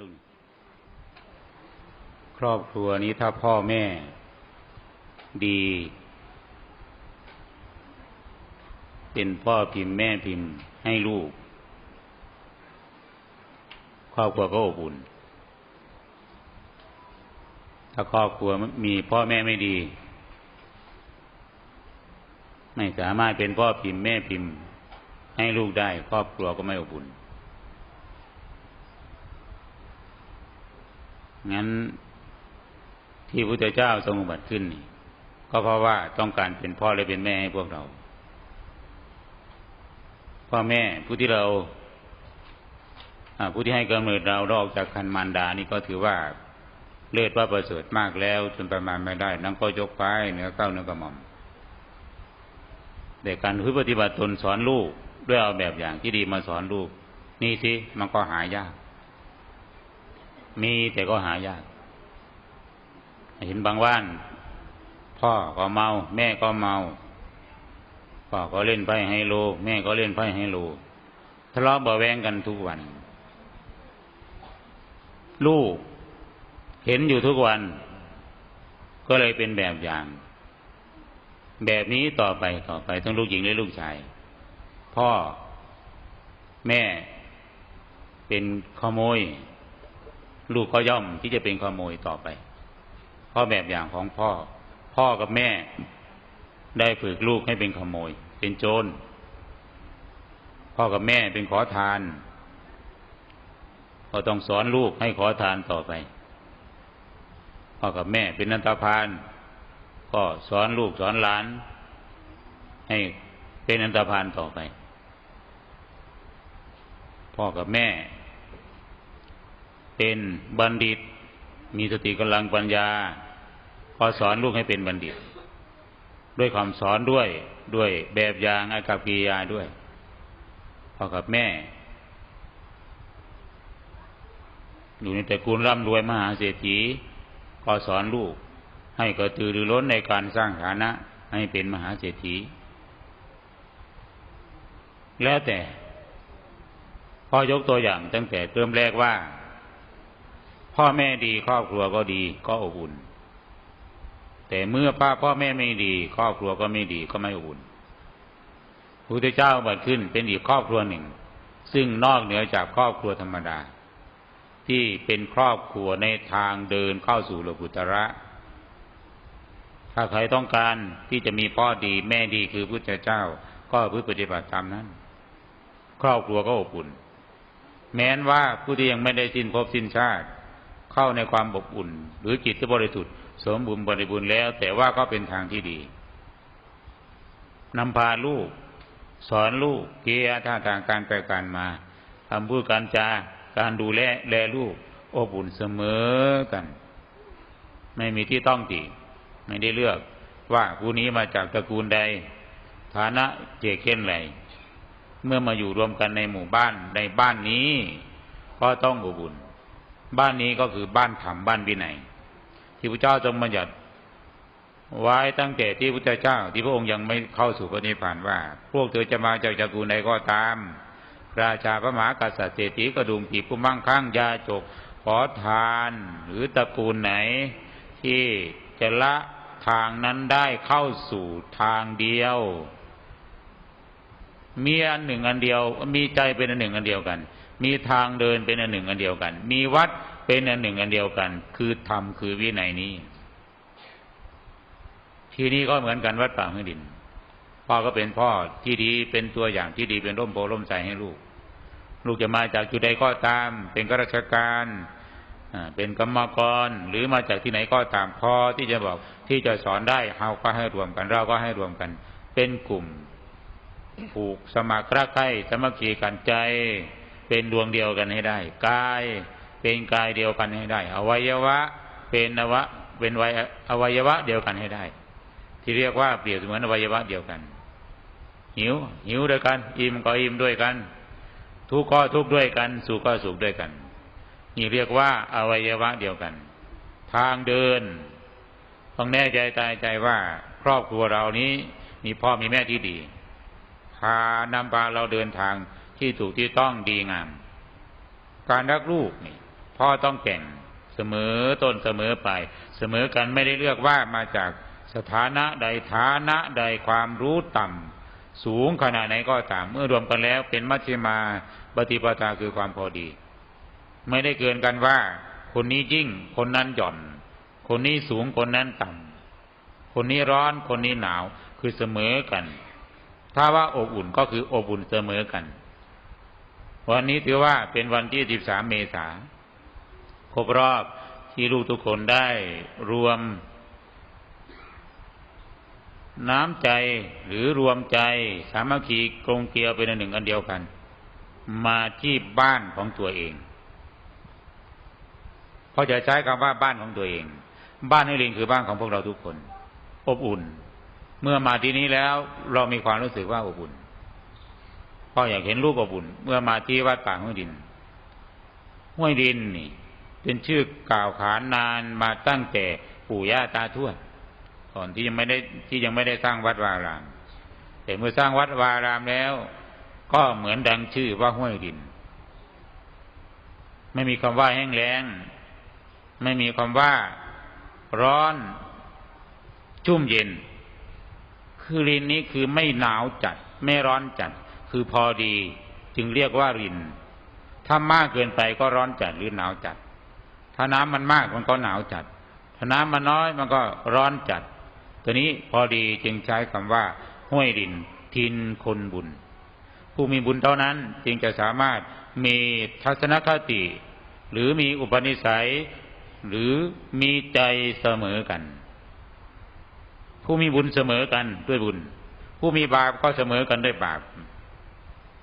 ลูกครอบครัวนี้ถ้าพ่อแม่ดี เป็นพ่อพิมพ์แม่พิมพ์ให้ลูก ครอบครัวก็อบอุ่น ถ้าครอบครัวมีพ่อแม่ไม่ดี ไม่สามารถเป็นพ่อพิมพ์แม่พิมพ์ ให้ลูกได้ ครอบครัวก็ไม่อบอุ่น งั้นที่พระพุทธเจ้าทรงอุบัติขึ้นนี่ก็เพราะว่าต้องการเป็นพ่อและเป็นแม่ให้พวกเรา พ่อแม่ผู้ที่เราผู้ที่ให้กำเนิดเราออกจากคันมารดานี่ก็ถือว่าเลือดว่าประเสริฐมากแล้วจนประมาณไม่ได้นั่งก็ยกไปเนื้อเก้าเนื้อกระหม่อมแต่การพึ่ปฏิบัติตนสอนลูกด้วยเอาแบบอย่างที่ดีมาสอนลูก นี่สิมันก็หายาก มีแต่ก็หายาก เห็นบางว่าน พ่อก็เมา แม่ก็เมา พ่อก็เล่นไพ่ไฮโล แม่ก็เล่นไพ่ไฮโลทะเลาะเบาแวงกันทุกวัน ลูก เห็นอยู่ทุกวัน ก็เลยเป็นแบบอย่าง แบบนี้ต่อไปต่อไปทั้งลูกหญิงและลูกชาย พ่อ แม่เป็นขโมย ลูกก็ย่อมที่จะเป็นขโมยต่อไปราะแบบอย่างของพ่อ พ่อกับแม่ ได้ฝึกลูกให้เป็นขโมย เป็นโจรพ่อกับแม่เป็นขอทานก็ต้องสอนลูกให้ขอทานต่อไป พ่อกับแม่เป็นนันตพาน ก็สอนลูกสอนหลาน ให้เป็นนันตพานต่อไป พ่อกับแม่ เป็นบัณฑิต มีสติกำลังปัญญาพอสอนลูกให้เป็นบัณฑิต ด้วยความสอนด้วยด้วยแบบอย่างอากับกิยาด้วยพ่อกับแม่ อยู่ในแต่กูลร่ำรวยมหาเศรษฐีก็สอนลูก ให้กระตือรือร้นในการสร้างฐานะ ให้เป็นมหาเศรษฐี แล้วแต่พ่อยกตัวอย่างตั้งแต่เริ่มแรกว่า พ่อแม่ดีครอบครัวก็ดีก็อบอุ่น แต่เมื่อป้าพ่อแม่ไม่ดี ครอบครัวก็ไม่ดีก็ไม่อุ่นพระพุทธเจ้าบัดขึ้นเป็นอีกครอบครัวหนึ่ง ซึ่งนอกเหนือจากครอบครัวธรรมดา ที่เป็นครอบครัวในทางเดินเข้าสู่โลกุตระ ถ้าใครต้องการที่จะมีพ่อดีแม่ดีคือพุทธเจ้า ก็พึ่ปฏิบัติตามนั้น ครอบครัวก็อบอุ่น แม้นว่าผู้ที่ยังไม่ได้สิ้นภพสิ้นชาติ เข้าในความอบอุ่น หรือจิตที่บริสุทธิ์สมบูรณ์บริบูรณ์แล้ว แต่ว่าก็เป็นทางที่ดีนำพาลูก สอนลูกเกียร์ท่าทางการไปการมาทำพูดการจาการดูแลแลลูกอบอุ่นเสมอกัน ไม่มีที่ต้องตีไม่ได้เลือก ว่าผู้นี้มาจากตระกูลใด ฐานะเจเค้นไหลเมื่อมาอยู่รวมกันในหมู่บ้านในบ้านนี้ ก็ต้องอบอุ่น บ้านนี้ก็คือบ้านธรรมบ้านวินัยที่พระเจ้าทรงบัญญัติไว้ตั้งแต่ที่พระเจ้า ที่พระองค์ยังไม่เข้าสู่พระนิพพานว่า พวกเธอจะมาจากจักรูใดก็ตาม ราชาพระมหากษัตริย์เศรษฐีกระดุมผีผู้มั่งคั่งยาจกขอทานหรือตระกูลไหน ที่จะละทางนั้นได้เข้าสู่ทางเดียว มีอันหนึ่งอันเดียว มีใจเป็นอันหนึ่งอันเดียวกัน มีทางเดินเป็นอันหนึ่งอันเดียวกัน มีวัดเป็นอันหนึ่งอันเดียวกัน คือธรรมคือวินัยนี้ ที่นี้ก็เหมือนกันวัดป่าเมืองดิน พ่อก็เป็นพ่อที่ดีเป็นตัวอย่างที่ดีเป็นร่มโพร่มใจให้ลูก ลูกจะมาจากจุดใดก็ตาม เป็นข้าราชการเป็นกรรมกรหรือมาจากที่ไหนก็ตามพ่อที่จะบอกที่จะสอนได้เราก็ให้รวมกัน เราก็ให้รวมกัน เป็นกลุ่มผูกสมัครรักใคร่สมัครคีกันใจ เป็นดวงเดียวกันให้ได้กายเป็นกายเดียวกันให้ได้ อวัยวะ เป็นอวะเป็นวัยอวัยวะเดียวกันให้ได้ ที่เรียกว่าเปรียบเหมือนอวัยวะเดียวกัน หิว หิวด้วยกัน อิ่มก็อิ่มด้วยกัน ทุกข์ก็ทุกข์ด้วยกัน สุขก็สุขด้วยกัน นี่เรียกว่าอวัยวะเดียวกัน ทางเดินต้องแน่ใจตายใจว่าครอบครัวเรานี้มีพ่อมีแม่ที่ดีพานำพาเราเดินทาง ที่ถูกที่ต้องดีงาม การรักลูกนี่พ่อต้องแก่งเสมอต้นเสมอไป เสมอกันไม่ได้เลือกว่ามาจากสถานะใดฐานะใดความรู้ต่ำสูงขนาดไหนก็ตามเมื่อรวมกันแล้วเป็นมัชฌิมาปฏิปทาคือความพอดี ไม่ได้เกินกันว่า คนนี้ยิ่ง คนนั้นหย่อน คนนี้สูงคนนั้นต่ำคนนี้ร้อนคนนี้หนาวคือเสมอกัน ถ้าว่าอบอุ่นก็คืออบอุ่นเสมอกัน วันนี้ถือว่าเป็นวันที่ 13 เมษาครบรอบที่ลูกทุกคนได้รวม น้ำใจหรือรวมใจสามัคคีกลงเกลียวเป็นอันหนึ่งอันเดียวกัน มาที่บ้านของตัวเองเพราะจะใช้คำว่าบ้านของตัวเอง บ้านให้ลิงคือบ้านของพวกเราทุกคน อบอุ่น เมื่อมาที่นี้แล้วเรามีความรู้สึกว่าอบอุ่น พ่ออยากเห็นลูกอบอุ่นเมื่อมาที่วัดป่าห้วยดิน ห้วยดินนี่ เป็นชื่อกล่าวขานนานมาตั้งแต่ปู่ย่าตาทวดก่อนที่ยังไม่ได้ที่ยังไม่ได้สร้างวัดวาราม แต่เมื่อสร้างวัดวารามแล้ว ก็เหมือนดังชื่อว่าห้วยดิน ไม่มีคำว่าแห้งแล้ง ไม่มีคำว่าร้อน ชุ่มเย็น คือรินนี้คือไม่หนาวจัด ไม่ร้อนจัด คือพอดีจึงเรียกว่าริน ถ้ามากเกินไปก็ร้อนจัดหรือหนาวจัด ถ้าน้ำมันมากมันก็หนาวจัด ถ้าน้ำมันน้อยมันก็ร้อนจัด ตัวนี้พอดีจึงใช้คำว่า ห้วยดิน ทินคนบุญ ผู้มีบุญเท่านั้นจึงจะสามารถมีทัศนคติ หรือมีอุปนิสัย หรือมีใจเสมอกัน ผู้มีบุญเสมอกันด้วยบุญ ผู้มีบาปก็เสมอกันด้วยบาป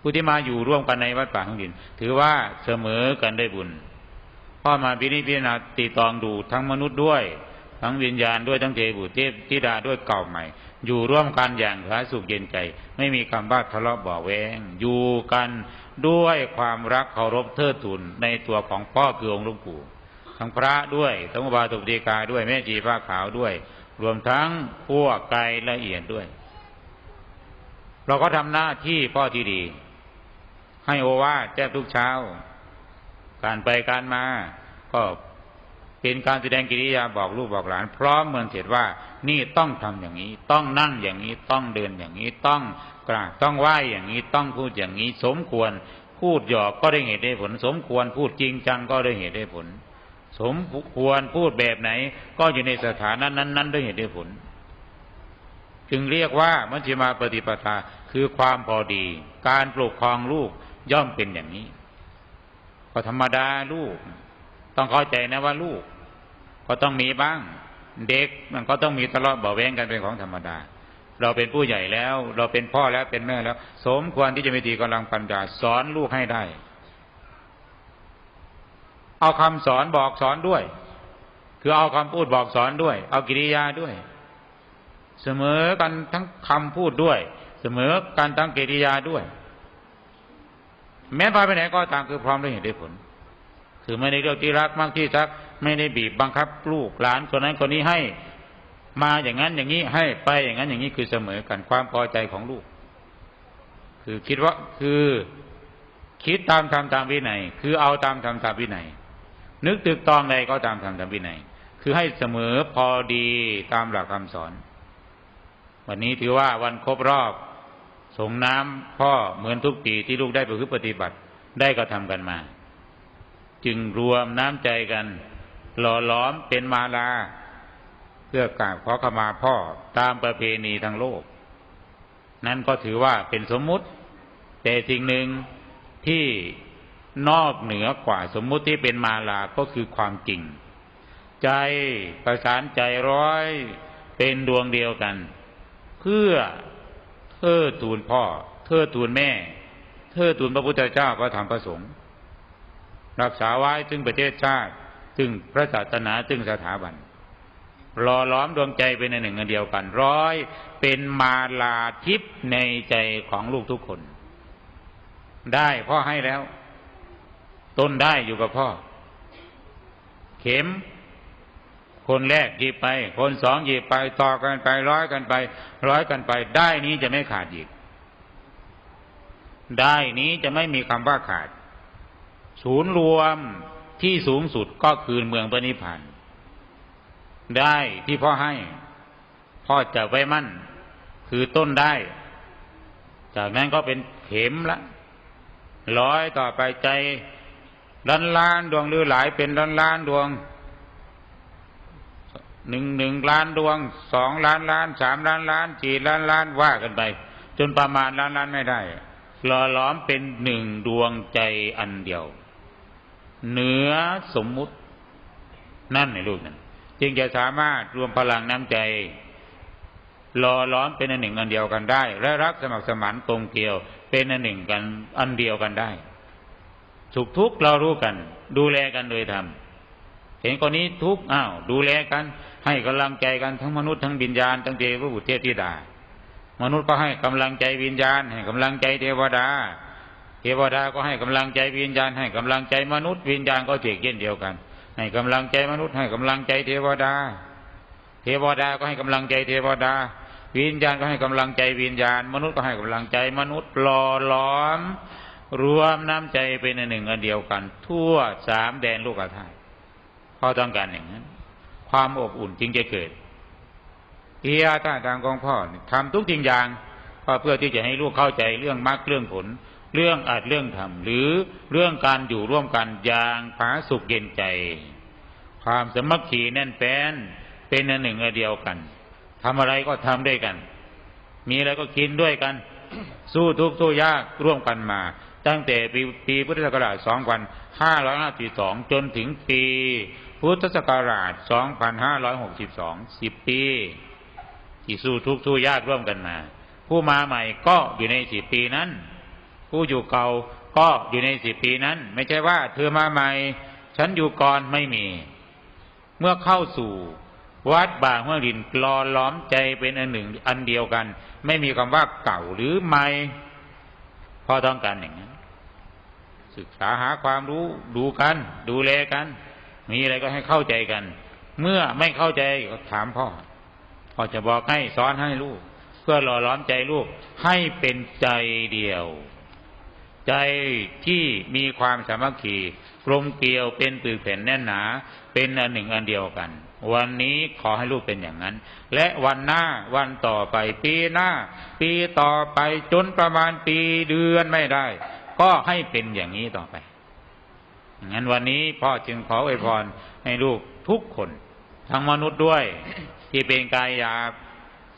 ผู้ที่มาอยู่ร่วมกันในวัดป่าของดิน ถือว่าเสมอกันด้บุญพ่อมาพินิจพิจารณาตีตองดูทั้งมนุษย์ด้วย ทั้งวิญญาณด้วยทั้งเทบุตรเทพธิดาด้วยเก่าใหม่ อยู่ร่วมกันอย่างผาสุขเย็นใจ ไม่มีคำว่าทะเลาะบ่อแวง อยู่กันด้วยความรักเคารพเทิดทูนในตัวของพ่อคือองค์หลวงปู่ทั้งพระด้วยทั้งบาตุปฏิกาด้วยแม่จีผ้าขาวด้วย รวมทั้งพวกกายละเอียดด้วย เราก็ทำหน้าที่พ่อที่ดี ให้โอวาทแจ้งทุกเช้า การไปการมา ก็เป็นการแสดงกิริยาบอกลูกบอกหลาน พร้อมเหมือนเสร็จว่า นี่ต้องทำอย่างนี้ ต้องนั่งอย่างนี้ต้องเดินอย่างนี้ต้องกราบต้องไหว้อย่างนี้ต้องพูดอย่างนี้ สมควรพูดหยอกก็ได้เหตุได้ผล สมควรพูดจริงจังก็ได้เหตุได้ผล สมควรพูดแบบไหน ก็อยู่ในสถานะนั้น ๆ ด้วยเหตุได้ผล จึงเรียกว่ามัชฌิมาปฏิปทาคือความพอดี การปกครองลูก ย่อมเป็นอย่างนี้ ก็ธรรมดาลูก ต้องเข้าใจนะว่าลูก ก็ต้องมีบ้าง เด็กมันก็ต้องมีทะเลาะเบาแวงกันเป็นของธรรมดา เราเป็นผู้ใหญ่แล้ว เราเป็นพ่อแล้วเป็นแม่แล้ว สมควรที่จะมีตีกำลังปัญญาสอนลูกให้ได้ เอาคำสอนบอกสอนด้วย คือเอาคำพูดบอกสอนด้วย เอากิริยาด้วย เสมอกันทั้งคำพูดด้วย เสมอกันทั้งกิริยาด้วย แม้พาไปไหนก็ตามคือพร้อมด้วยเหตุด้วยผล คือไม่ได้เลือกที่รักมากที่ชัก ไม่ได้บีบบังคับลูกหลานคนนั้นคนนี้ให้ มาอย่างนั้นอย่างนี้ให้ไปอย่างนั้นอย่างนี้คือเสมอกันความพอใจของลูก คือคิดว่าคือคิดตามธรรมตามวินัย คือเอาตามธรรมตามวินัย นึกตึกตองใดก็ตามธรรมตามวินัย คือให้เสมอพอดีตามหลักคำสอน วันนี้ถือว่าวันครบรอบ สงน้ำพ่อเหมือนทุกปีที่ลูกได้ประพฤติปฏิบัติได้กระทำกันมา จึงรวมน้ำใจกัน หล่อหลอมเป็นมาลา เพื่อกราบขอขมาพ่อตามประเพณีทางโลก นั่นก็ถือว่าเป็นสมมุติ แต่สิ่งหนึ่งที่นอกเหนือกว่าสมมุติที่เป็นมาลาก็คือความจริง ใจประสานใจร้อยเป็นดวงเดียวกัน เพื่อ เทิดทูนพ่อ เทิดทูนแม่ เทิดทูนพระพุทธเจ้าพระธรรมพระสงฆ์รักษาไว้ถึงประเทศชาติถึงพระศาสนาถึงสถาบันรอล้อมดวงใจเป็นในหนึ่งเดียวกัน ร้อยเป็นมาลาทิพในใจของลูกทุกคน ได้พ่อให้แล้ว ต้นได้อยู่กับพ่อ เข็ม คนแรกหยิบไป คนสองหยิบไปต่อกันไป ร้อยกันไป ร้อยกันไป ได้นี้จะไม่ขาดอีก ได้นี้จะไม่มีคำว่าขาด ศูนย์รวมที่สูงสุดก็คือเมืองพระนิพพานได้ที่พ่อให้ พ่อจะไว้มั่น คือต้นได้ จากนั้นก็เป็นเข็มละ ร้อยต่อไปใจล้านล้านดวงหรือหลายเป็นล้านล้านดวง หนึ่งหนึ่งล้านดวงสองล้านล้านสามล้านล้านสี่ล้านล้านว่ากันไป จนประมาณล้านล้านไม่ได้หล่อล้อมเป็นหนึ่งดวงใจอันเดียว เหนือสมมุตินั่นในรูปนั้น จึงจะสามารถรวมพลังน้ำใจหล่อล้อมเป็นอันหนึ่งอันเดียวกันได้ และรักสมัครสมานตรงเกี่ยวเป็นอันหนึ่งกันอันเดียวกันได้สุขทุกข์เรารู้กัน ดูแลกันโดยธรรม เห็นคนนี้ทุกข์อ้าวดูแลกัน ให้กำลังใจกันทั้งมนุษย์ทั้งวิญญาณทั้งเทวบุตรเทพธิดา มนุษย์ก็ให้กำลังใจวิญญาณ ให้กำลังใจเทวดา เทวดาก็ให้กำลังใจวิญญาณ ให้กำลังใจมนุษย์วิญญาณก็เจียกเย็นเดียวกัน ให้กำลังใจมนุษย์ให้กำลังใจเทวดา เทวดาก็ให้กำลังใจเทวดาวิญญาณก็ให้กำลังใจวิญญาณ มนุษย์ก็ให้กำลังใจมนุษย์หล่อล้อม รวมน้ำใจเป็นอันหนึ่งอันเดียวกัน ทั่วสามแดนโลกธาตุ พอต้องการอย่างนั้น ความอบอุ่นจึงจะเกิดเอียท่าทางของพ่อทำทุกสิ่งอย่างก็เพื่อที่จะให้ลูกเข้าใจเรื่องมรรคเรื่องผล เรื่องอาจเรื่องธรรมหรือเรื่องการอยู่ร่วมกันอย่างผาสุขเย็นใจ ความสมัคคีแน่นแฟ้นเป็นอันหนึ่งอันเดียวกันทำอะไรก็ทำด้วยกัน มีอะไรก็กินด้วยกัน สู้ทุกข์สู้ยากร่วมกันมา ตั้งแต่ปีปีพุทธศักราช 2552 จนถึงปี พุทธศักราช 2562 10 ปี ที่สู้ทุกสู้ยากร่วมกันมา ผู้มาใหม่ก็อยู่ในสิบปีนั้น ผู้อยู่เก่าก็อยู่ในสิบปีนั้น ไม่ใช่ว่า เธอมาใหม่ ฉันอยู่ก่อนไม่มี เมื่อเข้าสู่วัดบางเมื่อดินกลอล้อมใจเป็นอันหนึ่งอันเดียวกัน ไม่มีคำว่าเก่าหรือใหม่ พอต้องการอย่างนั้นศึกษาหาความรู้ดูกัน ดูแลกัน มีอะไรก็ให้เข้าใจกัน เมื่อไม่เข้าใจก็ถามพ่อพ่อจะบอกให้สอนให้ลูก เพื่อหล่อล้อมใจลูกให้เป็นใจเดียว ใจที่มีความสามัคคีกลมเกลียวเป็นปืนแผ่นแน่นหนา เป็นอันหนึ่งอันเดียวกัน วันนี้ขอให้ลูกเป็นอย่างนั้น และวันหน้าวันต่อไปปีหน้า ปีต่อไปจนประมาณปีเดือนไม่ได้ ก็ให้เป็นอย่างนี้ต่อไป งั้นวันนี้พ่อจึงขออวยพรให้ลูกทุกคน ทั้งมนุษย์ด้วย ที่เป็นกายหยาบ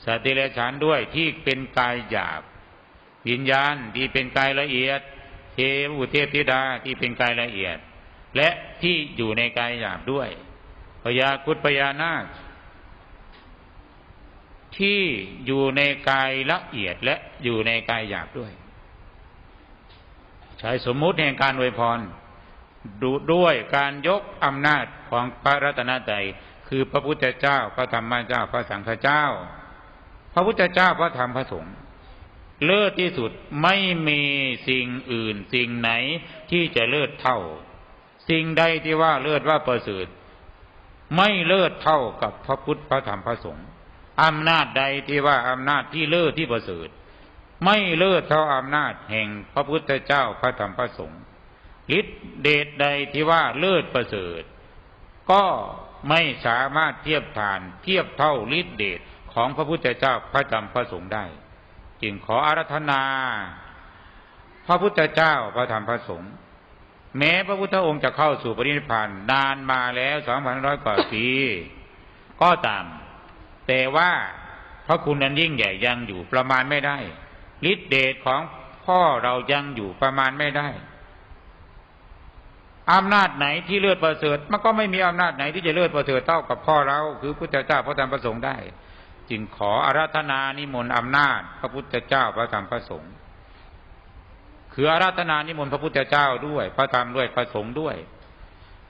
สติเลฉานด้วยที่เป็นกายหยาบวิญญาณที่เป็นกายละเอียด เทวุเทพธิดาที่เป็นกายละเอียด และที่อยู่ในกายหยาบด้วยพญาคุดพญานาคที่อยู่ในกายละเอียดและอยู่ในกายหยาบด้วย ใช้สมมุติแห่งการอวยพร ด,ด้วยการยกอำนาจของพระรัตนตรัยคือพระพุทธเจ้าพระธรรมเจ้าพระสังฆเจ้า พระพุทธเจ้าพระธรรมพระสงฆ์เลิศที่สุดไม่มีสิ่งอื่น สิ่งไหนที่จะเลิศเท่า สิ่งใดที่ว่าเลิศว่าประเสริฐไม่เลิศเท่ากับพระพุทธพระธรรมพระสงฆ์อำนาจใดที่ว่าอำนาจที่เลิศที่ประเสริฐไม่เลิศเท่าอำนาจแห่งพระพุทธเจ้าพระธรรมพระสงฆ์ ฤทธิเดชใดที่ว่าเลิศประเสริฐ ก็ไม่สามารถเทียบทานเทียบเท่าฤทธิเดชของพระพุทธเจ้าพระธรรมพระสงฆ์ได้ จึงขออารัธนา พระพุทธเจ้าพระธรรมพระสงฆ์แม้พระพุทธองค์จะเข้าสู่ปรินิพพานนานมาแล้วสองพันร้อยกว่าปีก็ตาม แต่ว่าพระคุณนั้นยิ่งใหญ่ยังอยู่ประมาณไม่ได้ฤทธิเดชของพ่อเรายังอยู่ประมาณไม่ได้ อำนาจไหนที่เลือดประเสริฐมันก็ไม่มีอำนาจไหนที่จะเลือดประเสริฐเท่ากับพ่อเรา คือพุทธเจ้าพระธรรมพระสงฆ์ได้ จึงขออาราธนานิมนต์อำนาจ พระพุทธเจ้าพระธรรมพระสงฆ์คืออาราธนานิมนต์พระพุทธเจ้าด้วย พระธรรมด้วยพระสงฆ์ด้วย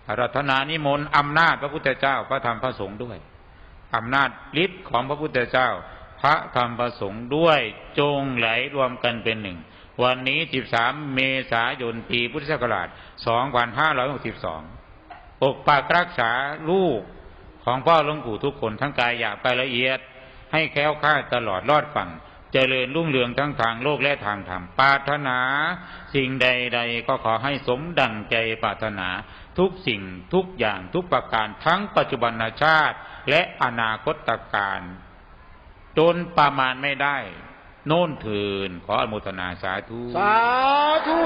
อาราธนานิมนต์อำนาจพระพุทธเจ้าพระธรรมพระสงฆ์ด้วยอำนาจฤทธิ์ของพระพุทธเจ้า พระธรรมประสงค์ด้วยจงไหลรวมกันเป็นหนึ่ง วันนี้ 13 เมษายนปีพุทธศักราช 2562 ปกปักรักษาลูกของพ่อหลวงปู่ทุกคนทั้งกายอยากไปละเอียด ให้แค้วค่าตลอดรอดฝั่ง เจริญรุ่งเรืองทั้งทางโลกและทางธรรมปารถนา สิ่งใดใดก็ขอให้สมดังใจปารถนาทุกสิ่งทุกอย่างทุกประการทั้งปัจจุบันชาติและอนาคตการจนประมาณไม่ได้ โน่นเถินขออนุโมทนาสาธุ สาธุ